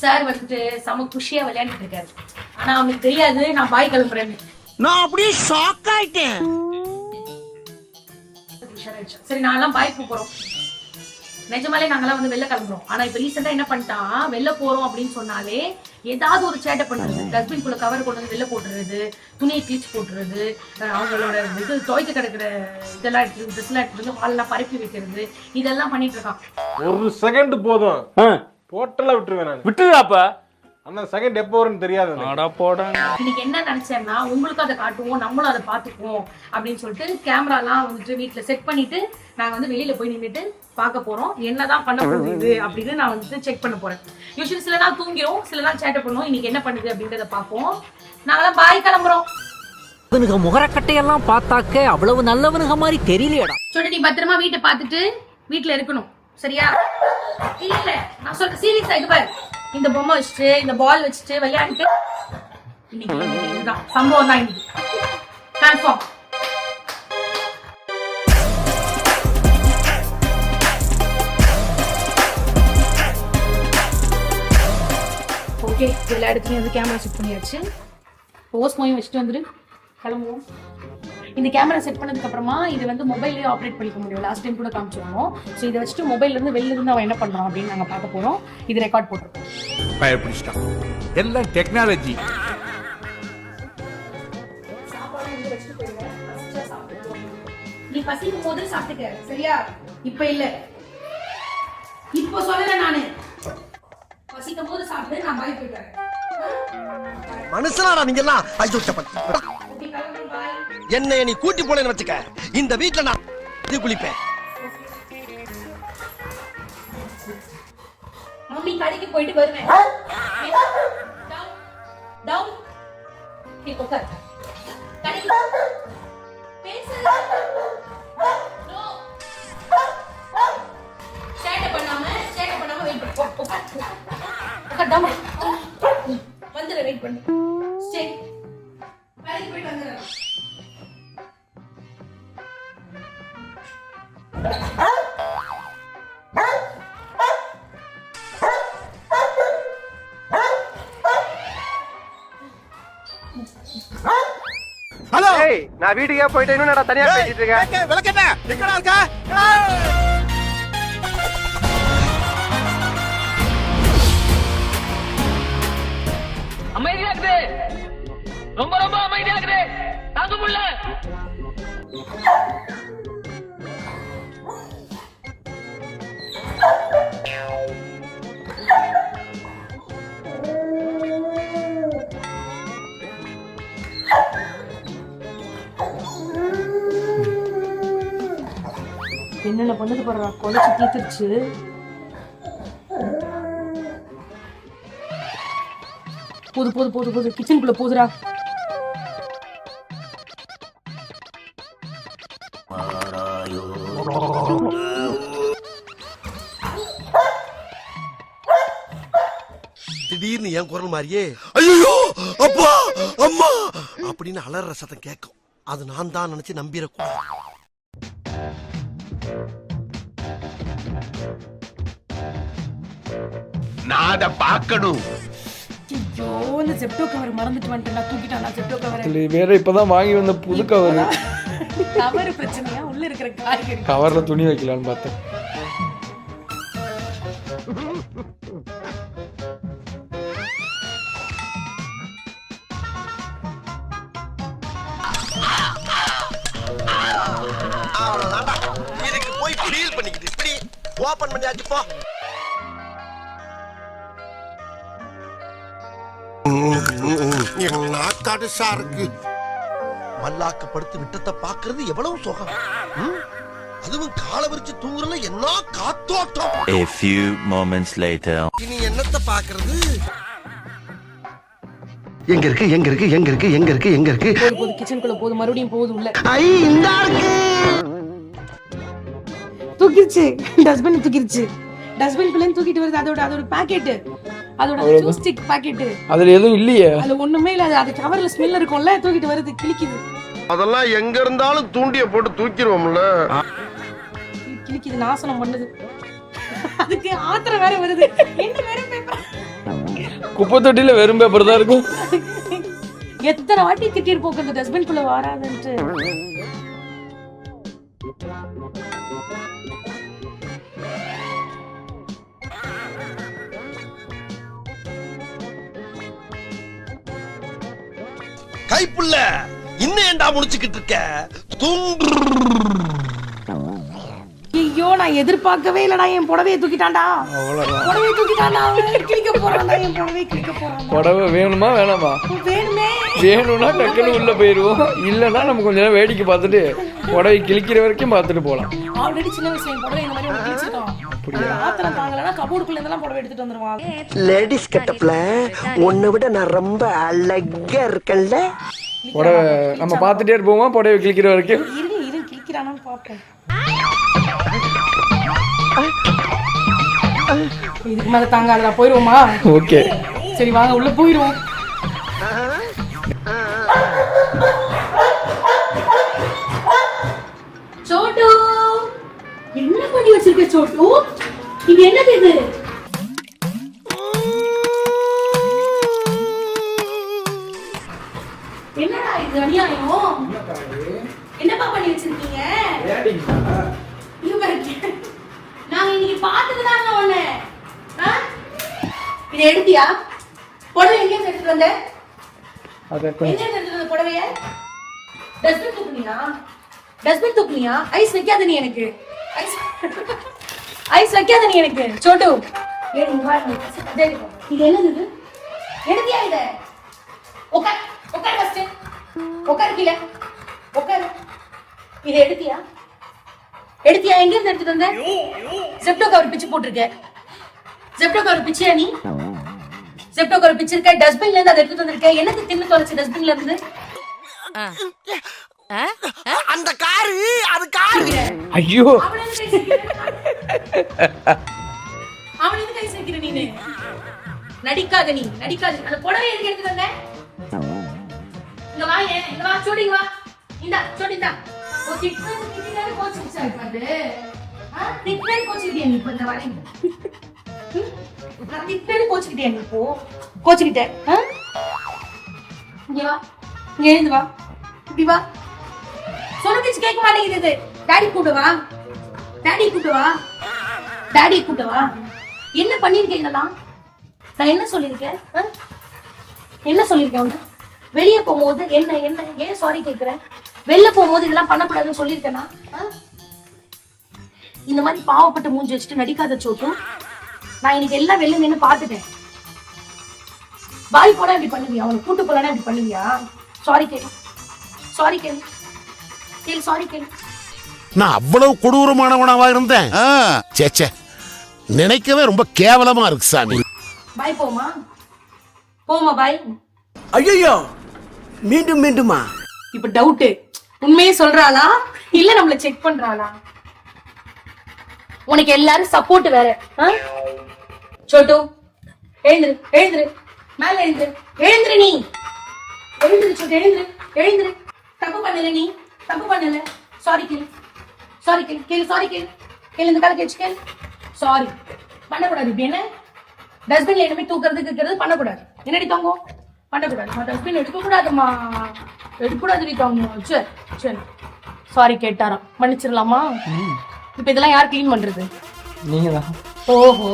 Sir வந்துட்டு செம குஷியா விளையாண்டுட்டு இருக்காரு. ஆனா அவனுக்கு தெரியாது நான் பாய் கிளம்புறேன்னு. நான் அப்படியே ஷாக் ஆயிட்டேன். சரி நான்லாம் பாய்க்கு போறோம். நிஜமாலே நாங்கெல்லாம் வந்து வெளில கிளம்புறோம். ஆனா இப்ப ரீசெண்டா என்ன பண்ணிட்டான் வெளில போறோம் அப்படின்னு சொன்னாலே ஏதாவது ஒரு சேட்டை பண்றது. டஸ்ட்பின் குள்ள கவர் கொண்டு வந்து வெளில போட்டுறது துணியை கிழிச்சு போட்டுறது அவங்களோட இது துவைக்க கிடக்குற இதெல்லாம் எடுத்து ட்ரெஸ் எல்லாம் எடுத்து வந்து வாழெல்லாம் பரப்பி வைக்கிறது இதெல்லாம் பண்ணிட்டு இருக்கான். ஒரு செகண்ட் போதும். ஆ, டோட்டலா விட்டுருவேன் நான். விட்டுதாப்பா அந்த செகண்ட் எப்போ வரும்னு தெரியாது. அடா போடா. இன்னைக்கு என்ன நினைச்சேன்னா உங்களுக்கும் அதை காட்டுவோம் நம்மளும் அதை பார்த்துக்குவோம் அப்படின்னு சொல்லிட்டு கேமராலாம் வந்துட்டு வீட்ல செட் பண்ணிட்டு நாங்க வந்து வெளியில போய் நின்னுட்டு பார்க்க போறோம். என்னதான் பண்ண போகுது அப்படின்னு நான் வந்துட்டு செக் பண்ண போறேன். யூஸ்வலி சில நாள் தூங்கிறோம் சில நாள் சேட்டை பண்ணுவோம். இன்னைக்கு என்ன பண்ணுது அப்படின்றத பார்ப்போம். நாங்களாம் பாய் கிளம்புறோம். இவனுக்கு முகரக்கட்டையெல்லாம் பார்த்தாக்க அவ்வளவு நல்லவனுங்க மாதிரி தெரியலையடா. சொல்லி நீ பத்திரமா வீட்டை பார்த்துட்டு வீட்ல இருக்கணும். சரியா? இல்ல நான் சொல்றேன் சீரியஸா இது பாரு. இந்த பொம்மை வச்சுட்டு இந்த பால் வச்சுட்டு விளையாடிட்டு இன்னைக்கு சம்பவம் தான் இன்னைக்கு. கன்ஃபார்ம் ஓகே எல்லா இடத்துலையும் வந்து கேமரா செக் பண்ணியாச்சு. போஸ்ட் மொயம் வச்சுட்டு வந்துரு. கிளம்புவோம். இந்த கேமரா செட் பண்ணதுக்கு அப்புறமா இது வந்து மொபைல்லேயே ஆப்ரேட் பண்ணிக்க முடியும். லாஸ்ட் டைம் கூட காமிச்சிருந்தோம். ஸோ இதை வச்சுட்டு மொபைல்ல இருந்து வெளில இருந்து அவன் என்ன பண்றான் அப்படின்னு நாங்கள் பார்க்க போறோம். இது ரெக்கார்ட் போட்டிருக்கோம். எல்லாம் டெக்னாலஜி நீ பசிக்கும் போது சாப்பிட்டுக்க. சரியா? இப்ப இல்ல. இப்போ சொல்லல நானு. பசிக்கும் போது சாப்பிட்டு நான் பாய் போயிட்டேன் மனுஷனாடா நீங்க எல்லாம் ஐயோ என்னைய நீ கூட்டி போனேன்னு வச்சுக்க. இந்த வீட்ல நான் இது குளிப்பேன். மம்மி கடைக்கு போயிட்டு வருவேன். டவுன். உட்கார். கடைக்கு பண்ணாம வெயிட் பண்ணு. கடைக்கு போயிட்டு வந்துடுறேன். ஹலோ! நான் வீட்டுக்கே போயிட்டு இன்னும் நான் தனியா பேசிட்டு இருக்கேன். எங்கடா இருக்க? அமைதியா இருக்குது ரொம்ப ரொம்ப அமைதியா இருக்குது தாங்க முடியல என்னென்ன பண்ணது பாருடா? கொலைச்சு தீத்துருச்சு. போது போது போது போது. கிச்சனுக்குள்ள போதுடா. திடீர்னு என் குரல் மாதிரியே ஐயோ அப்பா அம்மா. அப்படின்னு அலற சத்தம் கேட்கும். அது நான் தான் நினைச்சு நம்பிடக்கூடாது நான் அதை பார்க்கணும். ஐயோ இந்த செப்டோ கவர் மறந்துட்டு வந்துட்டேன் நான் தூக்கிட்டேன் நான் செப்டோ கவர் இது வேற இப்பதான் வாங்கி வந்த புது கவர் கவர் பிரச்சனையா? உள்ள இருக்கிற காய்கறி. கவர்ல துணி வைக்கலாம்னு பார்த்தேன். அவ்வளவுதான்டா இதுக்கு போய் ஃபீல் பண்ணிக்கிட்டு இப்படி ஓபன் பண்ணியாச்சு போ. இருக்கு மல்லாக்கப்படுத்து விட்டத்தை பாக்குறது எவ்வளவு சுகம்? அதுவும் காலை விரிச்சு தூங்குறதுல என்ன காத்தோட்டம். A few moments later. இனி என்னத்தை பாக்குறது எங்க இருக்கு எங்க இருக்கு எங்க இருக்கு எங்க இருக்கு எங்க இருக்கு? போது போது கிச்சனுக்குள்ள போது மறுபடியும் போகுது உள்ள. ஐ இந்த இருக்கு. தூக்கிருச்சு. டஸ்ட்பின் தூக்கிருச்சு. டஸ்ட்பின் குள்ள தூக்கிட்டு வருது. அதோட அதோட பாக்கெட் அதோட ஜூஸ் ஸ்டிக் பாக்கெட் அதுல எதுவும் இல்லையே? அதுல ஒண்ணுமே இல்ல. அது- அது கவர்ல ஸ்மெல் இருக்கும்ல. தூக்கிட்டு வருது. கிழிக்குது. அதெல்லாம் எங்க இருந்தாலும் தூண்டிய போட்டு தூக்கிடுவோம்ல. கிழிக்குது. நாசனம் பண்ணுது அதுக்கு ஆத்திரம் வேற வருது. என்ன வேற பேப்பர் குப்பை தொட்டியில வெறும் பேப்பர் தான் இருக்கும். எத்தனை வாட்டி திட்டிட்டு போக்குறது டஸ்ட்பின் குள்ள வராதுன்ட்டு. கைப்புள்ள இன்னும் ஏன்டா முடிச்சுக்கிட்டு இருக்க? ஐயோ நான் எதிர்பார்க்கவே இல்லடா என் புடவையை தூக்கிட்டான்டா. புடவையை தூக்கிட்டான்டா. கிழிக்க போறான்டா என் புடவையை போறான்? புடவை வேணுமா வேணாமா? வேணுமே. வேணும்னா டக்குன்னு உள்ள போயிடுவோம் இல்லைன்னா நம்ம கொஞ்ச நேரம் வேடிக்கை பார்த்துட்டு புடவை கிழிக்கிற வரைக்கும் பார்த்துட்டு போகலாம். ஆல்ரெடி சின்ன வயசுல என் புடவை இந்த மாதிரி கிழிச்சிருக்கான் ஆத்திரம் தாங்கலன்னா கபோர்டுக்குள்ள இருந்தெல்லாம் புடவை எடுத்துட்டு வந்துருவான். லேடிஸ் கெட்டப்ல உன்னை விட நான் ரொம்ப அழகா இருக்கேன்ல. புடவை நம்ம பார்த்துட்டே இருப்போமா? புடவை கிழிக்கிற வரைக்கும்? இரு இரு கிழிக்கிறானான்னு பார்ப்போம். இதுக்கு மேல தாங்காதடா போயிருவோமா? ஓகே. சரி வாங்க உள்ள போயிருவோம். சோட்டு! என்ன பண்ணி வச்சிருக்க சோட்டு? இது என்னது இது? என்னடா இது அநியாயம்? என்னப்பா பண்ணி வச்சிருக்கீங்க. நாங்க இன்னைக்கு பார்த்ததுதாங்க ஒண்ணு? இதை எடுத்தியா? புடவை எங்க எடுத்துட்டு வந்த. எங்க எடுத்துட்டு வந்த புடவைய. டஸ்ட்பின் தூக்குனியா? டஸ்ட்பின் தூக்குனியா? ஐஸ் வைக்காத நீ எனக்கு. ஐஸ் ஐஸ் வைக்காத நீ எனக்கு. சோட்டு. இது என்னது இது? எடுத்தியா இத? உட்கார் உட்கார் ஃபர்ஸ்ட் உட்கார் கீழே. உட்கார் இதை எடுத்தியா? எடுத்தியா? எங்க இருந்து எடுத்துட்டு வந்த? ஜெப்டோ கவர் பிச்சு போட்டிருக்க. ஜெப்டோ கவர் பிச்சியா நீ? ஜெப்டோ கவர் பிச்சிருக்க டஸ்ட்பின்ல இருந்து அதை எடுத்துட்டு வந்திருக்க. என்னது தின்னு தொலைச்சு டஸ்ட்பின்ல இருந்து? அந்த காரு அது காரு. ஐயோ. அவனை எதுக்கு கை சேர்க்கிற? நீனு? நடிக்காத நீ நடிக்காத. அந்த புடவை எதுக்கு எடுத்துட்டு வந்த? இங்க வா ஏன் இங்க வா சோடி இங்க வா. இந்தா சோடி இந்தா. ஓ திட்டம் திட்டினாலே கோச்சிக்கிச்சா இருப்பாது ஆ? திட்டம் கோச்சிக்கிட்டியா நீ இப்ப இந்த நான் நீ இப்போ? கோச்சிக்கிட்ட இங்க வா. இங்க எழுந்து வா. இப்படி வா. சொன்ன பேச்சு கேட்க மாட்டேங்குது இது. டாடி கூட்டு வா. டாடி கூட்டு வா. டாடி கூட்டு வா. என்ன பண்ணிருக்கேன் நான் என்ன சொல்லியிருக்கேன்? என்ன சொல்லியிருக்கேன் உன்னை வெளியே போகும்போது என்ன என்ன ஏன் சாரி கேட்குறேன் வெளில போகும்போது இதெல்லாம் பண்ணக்கூடாதுன்னு சொல்லியிருக்கேனா? இந்த மாதிரி பாவப்பட்ட மூஞ்சி வச்சுட்டு நடிக்காத சோட்டும் நான் இன்னைக்கு எல்லாம் வெளில நின்று பார்த்துட்டேன். பாய் போனா இப்படி பண்ணுவியா? அவனை கூட்டு போலனா இப்படி பண்ணுவியா? சாரி கேளு. சாரி கேளு. கேளு சாரி கேளு. நான் அவ்வளவு கொடூரமானவனாவா இருந்தேன். சேச்சே நினைக்கவே ரொம்ப கேவலமா இருக்கு சாமி. பாய் போமா போமா பாய் ஐயோ மீண்டும் மீண்டுமா? இப்ப டவுட் உண்மையே சொல்றாளா? இல்ல நம்மள செக் பண்றாளா? உனக்கு எல்லாரும் சப்போர்ட் வேற? சோட்டு எழுந்துரு எழுந்துரு. மேல எழுந்துரு. எழுந்துரு நீ. எழுந்துரு சோட்டு எழுந்துரு. எழுந்துரு. தப்பு பண்ணல நீ. தப்பு பண்ணல. சாரி கேளு. சாரி கேளு. கேளு சாரி கேளு. கேளு இந்த கால கேச்சு கேளு. சாரி பண்ணக்கூடாது. இப்படி என்ன? டஸ்ட்பின்ல இனிமே தூக்குறது கிக்கிறது பண்ணக்கூடாது. என்னடி தங்கம்? பண்ணக்கூடாது. டஸ்ட்பின் எடுக்க கூடாதுமா எடுக்கக்கூடாது தங்கம். சரி சரி. சாரி கேட்டாராம். மன்னிச்சிடலாமா இப்ப இதெல்லாம் யார் க்ளீன் பண்றது? நீங்க தான் ஓஹோ.